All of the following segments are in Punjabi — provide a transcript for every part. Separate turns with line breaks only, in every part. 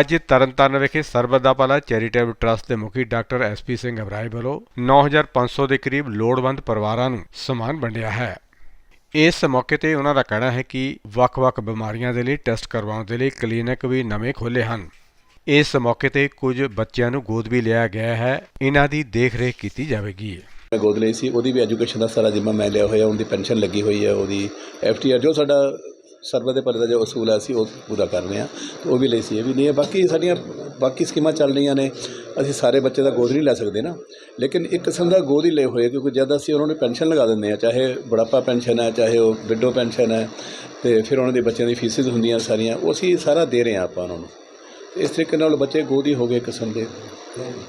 ਅੱਜ ਤਰਨਤਾਰਨ ਵਿਖੇ ਸਰਬਤ ਦਾ ਭਲਾ ਚੈਰੀਟੇਬਲ ਟਰਸਟ ਦੇ ਮੁਖੀ ਡਾਕਟਰ ਐਸਪੀ ਸਿੰਘ ਅਬਰਾਏ ਵੱਲੋਂ 9500 ਦੇ ਕਰੀਬ ਲੋੜਵੰਦ ਪਰਿਵਾਰਾਂ ਨੂੰ ਸਮਾਨ ਵੰਡਿਆ ਹੈ। ਇਸ ਮੌਕੇ ਤੇ ਉਹਨਾਂ ਦਾ ਕਹਿਣਾ ਹੈ ਕਿ ਵੱਖ-ਵੱਖ ਬਿਮਾਰੀਆਂ ਦੇ ਲਈ ਟੈਸਟ ਕਰਵਾਉਣ ਦੇ ਲਈ ਕਲੀਨਿਕ ਵੀ ਨਵੇਂ ਖੋਲ੍ਹੇ ਹਨ। ਇਸ ਮੌਕੇ ਤੇ ਕੁਝ ਬੱਚਿਆਂ ਨੂੰ ਗੋਦ ਵੀ ਲਿਆ ਗਿਆ ਹੈ। ਇਹਨਾਂ ਦੀ ਦੇਖ-ਰੇਖ ਕੀਤੀ ਜਾਵੇਗੀ।
ਮੈਂ ਗੋਦ ਲਈ ਸੀ, ਉਹਦੀ ਵੀ ਐਜੂਕੇਸ਼ਨ ਦਾ ਸਾਰਾ ਜ਼ਿੰਮਾ ਮੈਂ ਲਿਆ ਹੋਇਆ, ਉਹਦੀ ਪੈਨਸ਼ਨ ਲੱਗੀ ਹੋਈ ਹੈ, ਉਹਦੀ ਐਫਟੀਆਰ ਜੋ ਸਾਡਾ ਸਰਵਰ ਦੇ ਭਲੇ ਦਾ ਜੋ ਅਸੂਲ ਹੈ ਅਸੀਂ ਉਹ ਪੂਰਾ ਕਰ ਰਹੇ ਹਾਂ, ਤੇ ਉਹ ਵੀ ਲਈ ਸੀ ਇਹ ਵੀ ਨਹੀਂ ਹੈ। ਬਾਕੀ ਸਾਡੀਆਂ, ਬਾਕੀ ਸਕੀਮਾਂ ਚੱਲ ਰਹੀਆਂ ਨੇ। ਅਸੀਂ ਸਾਰੇ ਬੱਚੇ ਦਾ ਗੋਦ ਨਹੀਂ ਲੈ ਸਕਦੇ ਨਾ। ਲੇਕਿਨ ਇੱਕ ਕਿਸਮ ਦਾ ਗੋਦ ਹੀ ਲਏ ਹੋਏ ਕਿਉਂਕਿ ਜਦ ਅਸੀਂ ਉਹਨਾਂ ਨੂੰ ਪੈਨਸ਼ਨ ਲਗਾ ਦਿੰਦੇ ਆ ਚਾਹੇ ਬੁਢਾਪਾ ਪੈਨਸ਼ਨ ਹੈ, ਚਾਹੇ ਉਹ ਵਿਡੋ ਪੈਨਸ਼ਨ ਹੈ, ਤੇ ਫਿਰ ਉਹਨਾਂ ਦੇ ਬੱਚਿਆਂ ਦੀ ਫੀਸਿਸ ਹੁੰਦੀਆਂ ਸਾਰੀਆਂ, ਉਹ ਅਸੀਂ ਸਾਰਾ ਦੇ ਰਹੇ ਹਾਂ ਆਪਾਂ ਉਹਨਾਂ ਨੂੰ। ਇਸ ਤਰੀਕੇ ਨਾਲ ਬੱਚੇ ਗੋਦ ਹੀ ਹੋ ਗਏ ਕਿਸਮ ਦੇ।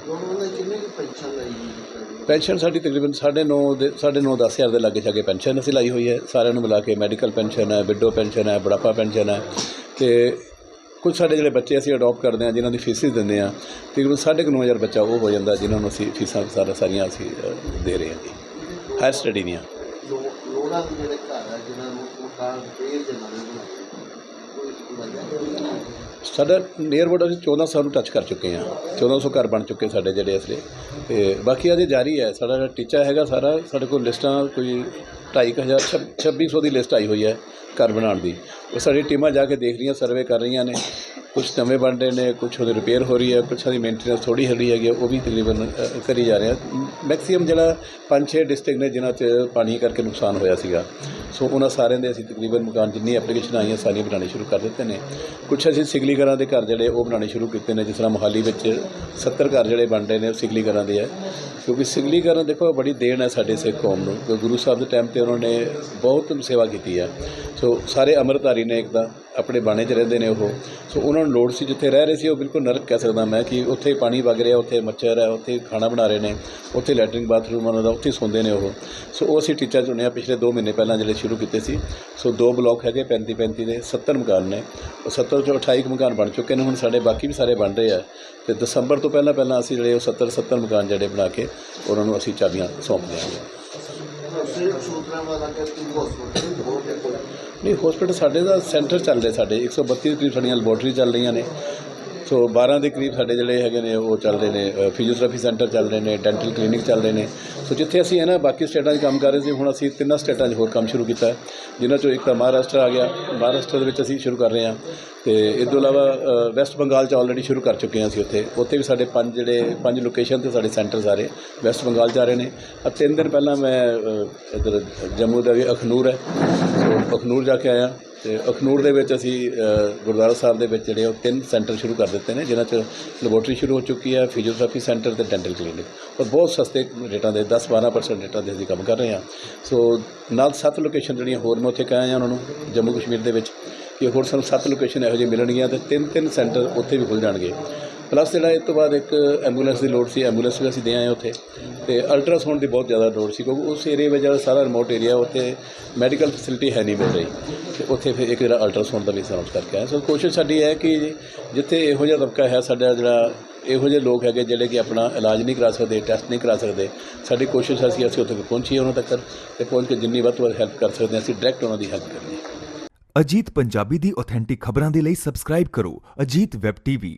ਉਹਨਾਂ ਨੇ ਕਿੰਨੇ ਪੈਨਸ਼ਨ ਲਈ
ਪੈਨਸ਼ਨ ਸਾਡੀ ਤਕਰੀਬਨ 9.5 ਦੇ 9.5 ਦਸ ਹਜ਼ਾਰ ਦੇ ਲਾਗੇ ਛਾਗੇ ਪੈਨਸ਼ਨ ਅਸੀਂ ਲਾਈ ਹੋਈ ਹੈ। ਸਾਰਿਆਂ ਨੂੰ ਮਿਲਾ ਕੇ ਮੈਡੀਕਲ ਪੈਨਸ਼ਨ ਹੈ, ਵਿਡੋ ਪੈਨਸ਼ਨ ਹੈ, ਬੁਢਾਪਾ ਪੈਨਸ਼ਨ ਹੈ। ਤੇ ਕੁਝ ਸਾਡੇ ਜਿਹੜੇ ਬੱਚੇ ਅਸੀਂ ਅਡਾਪਟ ਕਰਦੇ ਹਾਂ, ਜਿਨ੍ਹਾਂ ਦੀ ਫੀਸਿਸ ਦਿੰਦੇ ਹਾਂ, ਤਕਰੀਬਨ 9.5 ਬੱਚਾ ਉਹ ਹੋ ਜਾਂਦਾ, ਜਿਨ੍ਹਾਂ ਨੂੰ ਅਸੀਂ ਫੀਸਾਂ ਸਾਰਾ ਸਾਰੀਆਂ ਅਸੀਂ ਦੇ ਰਹੇ ਹਾਂ ਜੀ। ਹਾਇਰ ਸਟੱਡੀ ਦੀਆਂ।
ਲੋੜਾਂ ਦੇ ਜਿਹੜੇ ਘਰ ਆ ਜਿਨ੍ਹਾਂ ਨੂੰ ਮਕਾਨ ਫੇਰ ਦੇ ਨਾਲ ਬਣਾਏ
ਸਾਡਾ ਨੀਅਰ ਅਬਾਊਟ ਅਸੀਂ 1400 ਨੂੰ ਟੱਚ ਕਰ ਚੁੱਕੇ ਹਾਂ। 1400 ਘਰ ਬਣ ਚੁੱਕੇ ਸਾਡੇ ਜਿਹੜੇ ਅਸਲੇ ਤੇ ਬਾਕੀ ਅਜੇ ਜਾਰੀ ਹੈ, ਸਾਡਾ ਜਿਹੜਾ ਟੀਚਾ ਹੈਗਾ, ਸਾਰਾ ਸਾਡੇ ਕੋਲ ਲਿਸਟਾਂ ਕੋਈ 2500 2600 ਦੀ ਲਿਸਟ ਆਈ ਹੋਈ ਹੈ ਘਰ ਬਣਾਉਣ ਦੀ। ਉਹ ਸਾਡੀ ਟੀਮਾਂ ਜਾ ਕੇ ਦੇਖ ਰਹੀਆਂ ਸਰਵੇ ਕਰ ਰਹੀਆਂ ਨੇ। ਕੁਝ ਨਵੇਂ ਬਣ ਰਹੇ ਨੇ ਕੁਝ ਉਹਦੀ ਰਿਪੇਅਰ ਹੋ ਰਹੀ ਹੈ ਕੁਛ ਉਹਦੀ ਮੇਨਟੇਨੈਂਸ ਥੋੜੀ ਹਲੀ ਹੈਗੀ ਹੈ, ਉਹ ਵੀ ਤਕਰੀਬਨ ਕਰੀ ਜਾ ਰਹੇ। ਆ ਮੈਕਸਿਮਮ ਜਿਹੜਾ ਪੰਜ ਛੇ ਡਿਸਟ੍ਰਿਕਟ ਨੇ ਜਿਨ੍ਹਾਂ 'ਚ ਪਾਣੀ ਕਰਕੇ ਨੁਕਸਾਨ ਹੋਇਆ ਸੀਗਾ। ਸੋ ਉਹਨਾਂ ਸਾਰਿਆਂ ਦੇ ਅਸੀਂ ਤਕਰੀਬਨ ਮਕਾਨ ਜਿੰਨੀ ਐਪਲੀਕੇਸ਼ਨ ਆਈਆਂ ਸਾਰੀਆਂ ਬਣਾਉਣੇ ਸ਼ੁਰੂ ਕਰ ਦਿੱਤੇ ਨੇ। ਕੁਝ ਅਸੀਂ ਸਿਗਲੀ ਘਰਾਂ ਦੇ ਘਰ ਜਿਹੜੇ ਉਹ ਬਣਾਉਣੇ ਸ਼ੁਰੂ ਕੀਤੇ ਨੇ ਜਿਸ ਤਰ੍ਹਾਂ ਮੋਹਾਲੀ ਵਿੱਚ 70 ਘਰ ਜਿਹੜੇ ਬਣ ਰਹੇ ਨੇ ਉਹ ਸਿਗਲੀ ਘਰਾਂ ਦੇ ਹੈ ਕਿਉਂਕਿ ਸਿਗਲੀ ਘਰਾਂ ਦੇਖੋ ਬੜੀ ਦੇਣ ਹੈ ਸਾਡੇ ਸਿੱਖ ਕੌਮ ਨੂੰ। ਕਿਉਂਕਿ ਗੁਰੂ ਸਾਹਿਬ ਦੇ ਟਾਈਮ ਤੇ ਉਹਨਾਂ ਨੇ ਬਹੁਤ ਸੇਵਾ ਕੀਤੀ ਹੈ ਸੋ ਸਾਰੇ ਅੰਮ੍ਰਿਤਧਾਰੀ ਨੇ ਇੱਕ ਤਾਂ ਆਪਣੇ ਬਾਣੇ 'ਚ ਰਹਿੰਦੇ ਨੇ ਉਹ। ਸੋ ਉਹਨਾਂ ਨੂੰ ਲੋੜ ਸੀ, ਜਿੱਥੇ ਰਹਿ ਰਹੇ ਸੀ, ਉਹ ਬਿਲਕੁਲ ਨਰਕ ਕਹਿ ਸਕਦਾ ਮੈਂ ਕਿ ਉੱਥੇ ਪਾਣੀ ਵਗ ਰਿਹਾ, ਉੱਥੇ ਮੱਛਰ ਹੈ, ਉੱਥੇ ਖਾਣਾ ਬਣਾ ਰਹੇ ਨੇ, ਉੱਥੇ ਲੈਟਰਿੰਗ ਬਾਥਰੂਮ ਉਹਨਾਂ ਦਾ, ਉੱਥੇ ਸੌਂਦੇ ਨੇ ਉਹ। ਸੋ ਉਹ ਅਸੀਂ ਟੀਚਾ ਚੁਣਿਆ ਪਿਛਲੇ 2 ਮਹੀਨੇ ਪਹਿਲਾਂ ਜਿਹੜੇ ਸ਼ੁਰੂ ਕੀਤੇ ਸੀ। ਸੋ ਦੋ ਬਲਾਕ ਹੈਗੇ 35 35 ਦੇ 70 ਮਕਾਨ ਨੇ। ਉਹ 70 ਚੋਂ 28 ਕੁ ਮਕਾਨ ਬਣ ਚੁੱਕੇ ਨੇ, ਹੁਣ ਸਾਡੇ ਬਾਕੀ ਵੀ ਸਾਰੇ ਬਣ ਰਹੇ ਆ। ਤੇ ਦਸੰਬਰ ਤੋਂ ਪਹਿਲਾਂ ਪਹਿਲਾਂ ਅਸੀਂ ਜਿਹੜੇ ਉਹ 70 70 ਮਕਾਨ ਜਿਹੜੇ ਬਣਾ ਕੇ ਉਹਨਾਂ ਨੂੰ ਅਸੀਂ ਚਾਬੀਆਂ ਸੌਂਪ ਦਿਆਂਗੇ
ਸਿਰਫ ਸੂਤਰਾਂ ਵਾਲਾ ਕਿ ਤੁਸੀਂ ਹਸਪਤਾਲ ਹੋ ਕੇ ਕੋਈ
ਨਹੀਂ ਹਸਪੀਟਲ ਸਾਡੇ ਦਾ ਸੈਂਟਰ ਚੱਲ ਰਿਹਾ ਸਾਡੇ। 132 ਦੇ ਕਰੀਬ ਸਾਡੀਆਂ ਲੈਬੋਰਟਰੀ ਚੱਲ ਰਹੀਆਂ ਨੇ। ਸੋ 12 ਦੇ ਕਰੀਬ ਸਾਡੇ ਜਿਹੜੇ ਹੈਗੇ ਨੇ ਉਹ ਚੱਲ ਰਹੇ ਨੇ ਫਿਜ਼ੀਓਥੈਰੇਪੀ ਸੈਂਟਰ ਚੱਲ ਰਹੇ ਨੇ ਡੈਂਟਲ ਕਲੀਨਿਕ ਚੱਲ ਰਹੇ ਨੇ। ਸੋ ਜਿੱਥੇ ਅਸੀਂ ਹੈ ਨਾ ਬਾਕੀ ਸਟੇਟਾਂ 'ਚ ਕੰਮ ਕਰ ਰਹੇ ਸੀ ਹੁਣ ਅਸੀਂ ਤਿੰਨਾਂ ਸਟੇਟਾਂ 'ਚ ਹੋਰ ਕੰਮ ਸ਼ੁਰੂ ਕੀਤਾ ਜਿਨ੍ਹਾਂ 'ਚੋਂ ਇੱਕ ਤਾਂ ਮਹਾਰਾਸ਼ਟਰ ਆ ਗਿਆ। ਮਹਾਰਾਸ਼ਟਰ ਦੇ ਵਿੱਚ ਅਸੀਂ ਸ਼ੁਰੂ ਕਰ ਰਹੇ ਹਾਂ ਤੇ ਇਸ ਤੋਂ ਇਲਾਵਾ ਵੈਸਟ ਬੰਗਾਲ 'ਚ ਆਲਰੇਡੀ ਸ਼ੁਰੂ ਕਰ ਚੁੱਕੇ ਹਾਂ ਅਸੀਂ ਉੱਥੇ। ਉੱਥੇ ਵੀ ਸਾਡੇ ਪੰਜ ਜਿਹੜੇ ਪੰਜ ਲੋਕੇਸ਼ਨ ਤੇ ਸਾਡੇ ਸੈਂਟਰ ਸਾਰੇ ਵੈਸਟ ਬੰਗਾਲ 'ਚ ਆ ਰਹੇ ਨੇ। ਆ ਤਿੰਨ ਦਿਨ ਪਹਿਲਾਂ ਮੈਂ ਅ, ਇੱਧਰ ਜੰਮੂ ਦਾ ਵੀ ਅਖਨੂਰ ਹੈ। ਸੋ ਅਖਨੂਰ ਜਾ ਕੇ ਆਇਆ। ਤੇ ਅਖਨੂਰ ਦੇ ਵਿੱਚ ਅਸੀਂ ਗੁਰਦੁਆਰਾ ਸਾਹਿਬ ਦੇ ਵਿੱਚ ਜਿਹੜੇ ਉਹ ਤਿੰਨ ਸੈਂਟਰ ਸ਼ੁਰੂ ਕਰ ਦਿੱਤੇ ਨੇ, ਜਿਨ੍ਹਾਂ 'ਚ ਲੈਬੋਰਟਰੀ ਸ਼ੁਰੂ ਹੋ ਚੁੱਕੀ ਹੈ ਫਿਜ਼ੀਓਥੈਰੇਪੀ ਸੈਂਟਰ ਤੇ ਡੈਂਟਲ ਕਲੀਨਿਕ ਔਰ ਬਹੁਤ ਸਸਤੇ ਰੇਟਾਂ ਦੇ 10-12% ਰੇਟਾਂ ਦੇ ਅਸੀਂ ਕੰਮ ਕਰ ਰਹੇ ਹਾਂ। ਸੋ ਨਾਲ ਸੱਤ ਲੋਕੇਸ਼ਨ ਜਿਹੜੀਆਂ ਹੋਰ ਮੈਂ ਉੱਥੇ ਕਹਿ ਆਇਆ ਉਹਨਾਂ ਨੂੰ, ਜੰਮੂ ਕਸ਼ਮੀਰ ਦੇ ਵਿੱਚ, ਕਿ ਹੋਰ ਸਾਨੂੰ ਸੱਤ ਲੋਕੇਸ਼ਨ ਇਹੋ ਜਿਹੇ ਮਿਲਣਗੀਆਂ ਤੇ ਤਿੰਨ ਤਿੰਨ ਸੈਂਟਰ ਉੱਥੇ ਵੀ ਖੁੱਲ ਜਾਣਗੇ। ਪਲੱਸ ਜਿਹੜਾ ਇਸ ਤੋਂ ਬਾਅਦ ਇੱਕ ਐਂਬੂਲੈਂਸ ਦੀ ਲੋੜ ਸੀ ਐਂਬੂਲੈਂਸ ਵੀ ਅਸੀਂ ਦੇ ਆਏ ਉੱਥੇ। ਤੇ ਅਲਟਰਾਸਾਊਂਡ ਦੀ ਬਹੁਤ ਜ਼ਿਆਦਾ ਲੋੜ ਸੀ, ਕਿਉਂਕਿ ਉਸ ਏਰੀਆ ਵਿੱਚ ਜਿਹੜਾ ਸਾਰਾ ਰਿਮੋਟ ਏਰੀਆ ਉੱਥੇ ਮੈਡੀਕਲ ਫੈਸਿਲਿਟੀ ਹੈ ਨਹੀਂ ਮਿਲ ਰਹੀ। ਤੇ ਉੱਥੇ ਫਿਰ ਇੱਕ ਜਿਹੜਾ ਅਲਟਰਾਸਾਊਂਡ ਦਾ ਵੀ ਅਨਾਉਂਸ ਕਰਕੇ ਆਏ। ਸੋ ਕੋਸ਼ਿਸ਼ ਸਾਡੀ ਹੈ ਕਿ ਜਿੱਥੇ ਇਹੋ ਜਿਹਾ ਤਬਕਾ ਹੈ, ਸਾਡਾ ਜਿਹੜਾ ਇਹੋ ਜਿਹੇ ਲੋਕ ਹੈਗੇ ਜਿਹੜੇ ਕਿ ਆਪਣਾ ਇਲਾਜ ਨਹੀਂ ਕਰਾ ਸਕਦੇ ਟੈਸਟ ਨਹੀਂ ਕਰਾ ਸਕਦੇ, ਸਾਡੀ ਕੋਸ਼ਿਸ਼ ਹੈ ਅਸੀਂ ਅਸੀਂ ਉੱਥੇ ਪਹੁੰਚੀਏ ਉਹਨਾਂ ਤੱਕ ਤੇ ਪਹੁੰਚ ਕੇ ਜਿੰਨੀ ਵੱਧ ਤੋਂ ਵੱਧ ਹੈਲਪ ਕਰ ਸਕਦੇ ਹਾਂ, ਅਸੀਂ ਡਾਇਰੈਕਟ ਉਹਨਾਂ ਦੀ ਹੈਲਪ ਕਰੀਏ।
ਅਜੀਤ ਪੰਜਾਬੀ ਦੀ ਆਥੈਂਟਿਕ ਖਬਰਾਂ ਦੇ ਲਈ ਸਬਸਕ੍ਰਾਈਬ ਕਰੋ। Ajit web TV